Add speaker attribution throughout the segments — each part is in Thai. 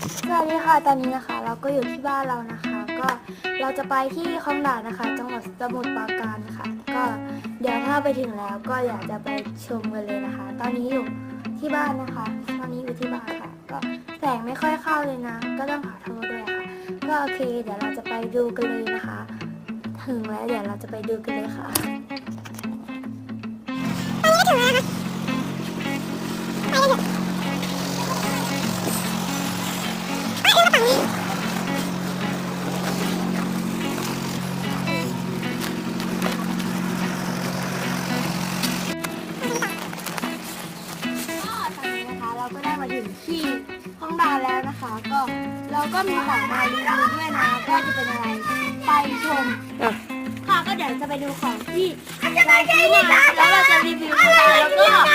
Speaker 1: สวัสดีค่ะ ตอนนี้นะคะ เราก็อยู่ที่บ้านเรานะคะ ก็เราจะไปที่คลองด่านนะคะ จังหวัดสมุทรปราการค่ะ ก็เดี๋ยวถ้าไปถึงแล้วก็อยากจะไปชมกันเลยนะคะ ตอนนี้อยู่ที่บ้านนะคะ ตอนนี้อยู่ที่บ้านค่ะ ก็แสงไม่ค่อยเข้าเลยนะ ก็ต้องขอโทษด้วยค่ะ ก็โอเค เดี๋ยวเราจะไปดูกันเลยนะคะ ถึงแล้วเดี๋ยวเราจะไปดูกันเลยค่ะ เราก็ได้มาถึงที่ห้องดานแล้วนะคะ ก็เราก็มีของมารีวิวด้วยนะก็จะเป็นอะไรไปชมค่ะก็เดี๋ยวจะไปดูของที่เราซื้อมาแล้วเราจะรีวิวนะคะแล้วก็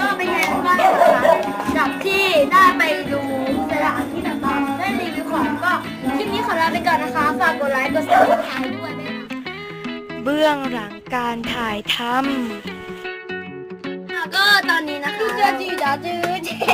Speaker 1: ก็เป็นไงบ้างนะคะจากที่ได้ไปดูสถานที่ต่างๆได้รีวิวของก็คลิปนี้ขอลาไปก่อนนะคะ ฝากกดไลค์ กดซับสไครต์ด้วยนะคะ
Speaker 2: เบื้องหลังการถ่ายทำ
Speaker 1: ก็ตอน